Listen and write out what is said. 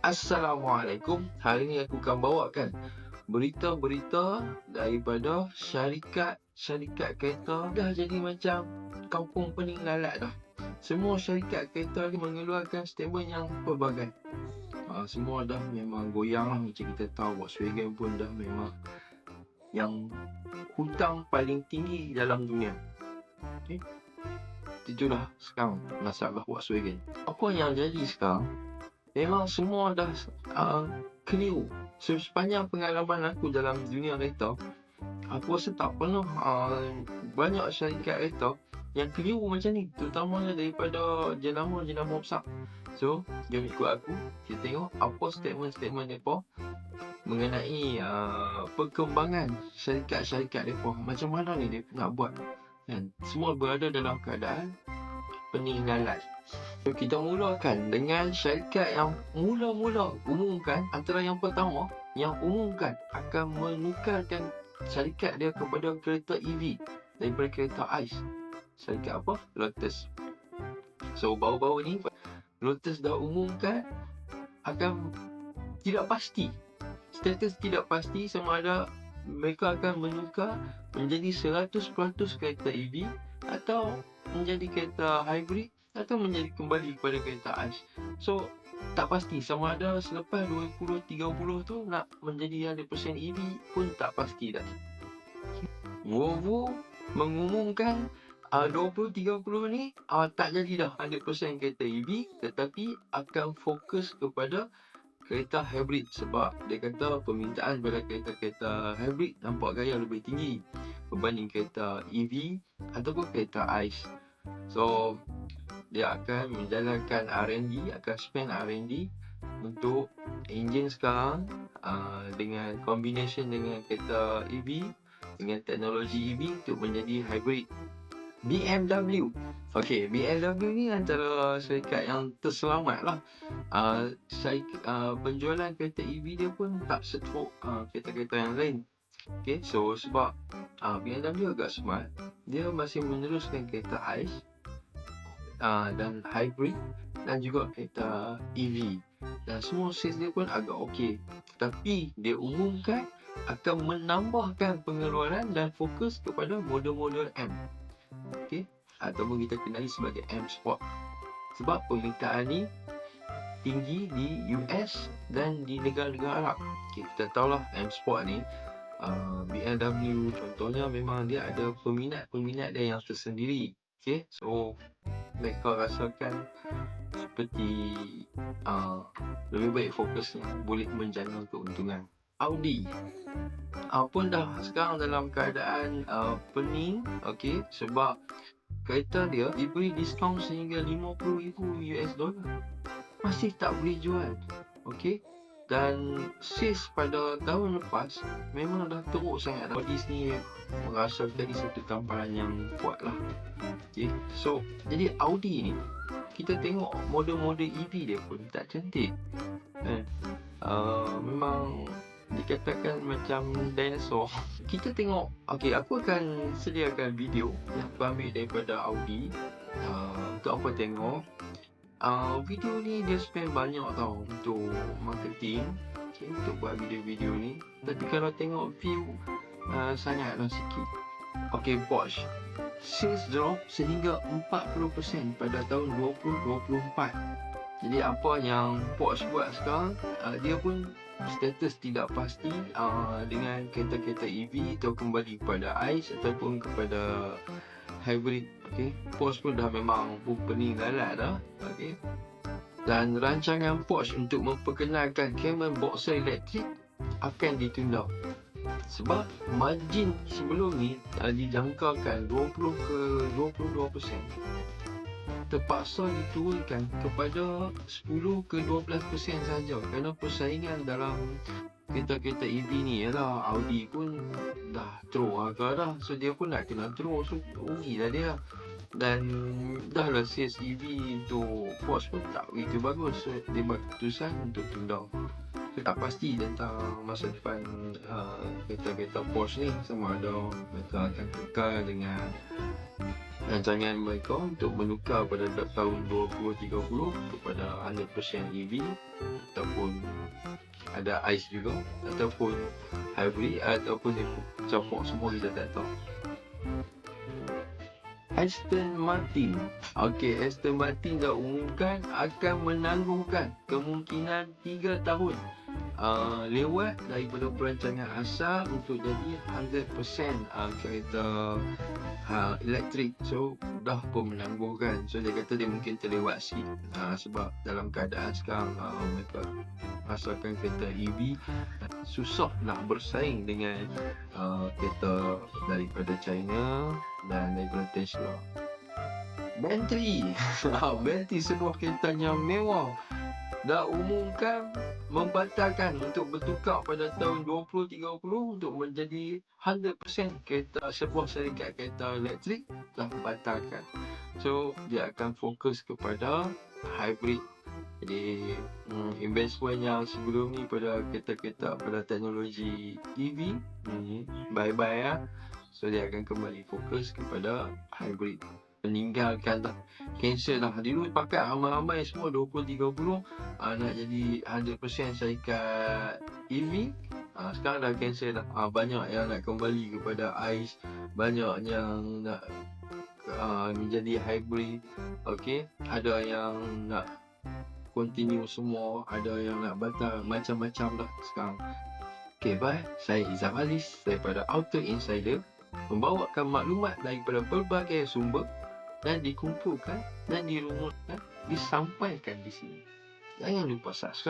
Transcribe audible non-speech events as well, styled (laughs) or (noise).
Assalamualaikum. Hari ni aku akan bawakan berita-berita daripada syarikat-syarikat kereta dah jadi macam kampung pening lalat dah. Semua syarikat kereta ni mengeluarkan statement yang pelbagai. Uh, semua dah memang goyang lah macam kita tahu Volkswagen pun dah memang yang hutang paling tinggi dalam dunia. Okay. Itulah sekarang masalah Volkswagen. Apa yang jadi sekarang memang semua dah uh, keliru So, sepanjang pengalaman aku dalam dunia kereta, aku rasa tak pernah uh, banyak syarikat kereta yang keliru macam ni. Terutamanya daripada jenama-jenama besar. So, jom ikut aku. Kita tengok apa statement-statement mereka mengenai uh, perkembangan syarikat-syarikat mereka. Macam mana ni dia nak buat. Kan? Semua berada dalam keadaan peninggalan. So, kita mulakan dengan syarikat yang mula-mula umumkan antara yang pertama yang umumkan akan menukarkan syarikat dia kepada kereta EV daripada kereta ICE. Syarikat apa? Lotus. So baru-baru ni Lotus dah umumkan akan tidak pasti. Status tidak pasti sama ada mereka akan menukar menjadi 100% kereta EV atau menjadi kereta hybrid atau menjadi kembali kepada kereta ICE. So, tak pasti sama ada selepas 2030 tu nak menjadi 100% EV pun tak pasti dah. Volvo mengumumkan uh, 2030 ni uh, tak jadi dah 100% kereta EV tetapi akan fokus kepada kereta hybrid sebab dia kata permintaan pada kereta-kereta hybrid nampak gaya lebih tinggi berbanding kereta EV ataupun kereta ICE. So, dia akan menjalankan R&D akan spend R&D untuk enjin sekarang uh, dengan combination dengan kereta EV dengan teknologi EV untuk menjadi hybrid BMW Okay, BMW ni antara syarikat yang terselamat lah uh, uh, Penjualan kereta EV dia pun tak seteruk uh, kereta-kereta yang lain. Okay, so sebab uh, BMW agak smart Dia masih meneruskan kereta ICE uh, dan hybrid dan juga kereta EV dan semua sales dia pun agak okey. Tapi dia umumkan akan menambahkan pengeluaran dan fokus kepada model-model M. Okey? Ataupun kita kenali sebagai M Sport. Sebab permintaan ni tinggi di US dan di negara-negara Arab. Okay, kita tahulah M Sport ni uh, BMW contohnya memang dia ada peminat-peminat dia yang tersendiri. Okay, so mereka rasakan seperti uh, lebih baik fokusnya boleh menjana keuntungan. Audi uh, pun dah sekarang dalam keadaan uh, pening okay, sebab kereta dia diberi diskaun sehingga 50,000 US dollar masih tak boleh jual okay? Dan sales pada tahun lepas memang dah teruk sangat Audi ni merasa tadi satu tamparan yang kuat lah Okay. So, jadi Audi ni kita tengok model-model EV dia pun tak cantik. Eh, uh, memang dikatakan macam dinosaur. (laughs) Kita tengok, okay, aku akan sediakan video yang aku ambil daripada Audi uh, untuk apa tengok. Uh, video ni dia spend banyak tau untuk marketing okay, untuk buat video-video ni. Tapi kalau tengok view uh, sangatlah sikit. Okay, Porsche sales drop sehingga 40% pada tahun 2024. Jadi apa yang Porsche buat sekarang, uh, dia pun status tidak pasti uh, dengan kereta-kereta EV atau kembali kepada ICE ataupun kepada hybrid. Okay. Porsche pun dah memang pening lalat dah. Okay. Dan rancangan Porsche untuk memperkenalkan Cayman Boxer elektrik akan ditunda sebab margin sebelum ni uh, dijangkakan 20 ke 22% terpaksa diturunkan kepada 10 ke 12% saja kerana persaingan dalam kereta-kereta EV ni ialah Audi pun dah throw harga dah. So dia pun nak kena throw so rugi lah dia. Dan dah lah sales EV untuk Porsche pun tak begitu bagus. So dia buat keputusan untuk tunda tak pasti tentang masa depan uh, kereta-kereta Porsche ni. Sama ada mereka akan kekal dengan rancangan mereka untuk menukar pada tahun 2030 kepada 100% EV ataupun ada ais juga ataupun hybrid ataupun copok semua kita tak tahu. Aston Martin. Okey, Aston Martin dah umumkan akan menangguhkan kemungkinan 3 tahun uh, lewat daripada perancangan asal untuk jadi 100% uh, kereta uh, elektrik. So, dah pun menangguhkan. So, dia kata dia mungkin terlewat sikit uh, sebab dalam keadaan sekarang uh, mereka rasakan kereta EV susah nak bersaing dengan uh, kereta daripada China dan daripada Tesla. Bentley. (laughs) Bentley sebuah kereta yang mewah dah umumkan membatalkan untuk bertukar pada tahun 2030 untuk menjadi 100% kereta sebuah syarikat kereta elektrik dah membatalkan. So dia akan fokus kepada hybrid. Jadi hmm, investment yang sebelum ni pada kereta-kereta pada teknologi EV ni bye-bye ya. So dia akan kembali fokus kepada hybrid. Meninggalkan dah cancel dah dulu pakai ramai-ramai semua 20-30 uh, nak jadi 100% syarikat EV uh, sekarang dah cancel dah uh, banyak yang nak kembali kepada ICE. Banyak yang nak uh, menjadi hybrid. Ok ada yang nak continue semua ada yang nak batal macam-macam dah sekarang. Ok bye. Saya Izam Aziz daripada Auto Insider membawakan maklumat daripada pelbagai sumber dan dikumpulkan dan dirumuskan disampaikan di sini. Jangan lupa subscribe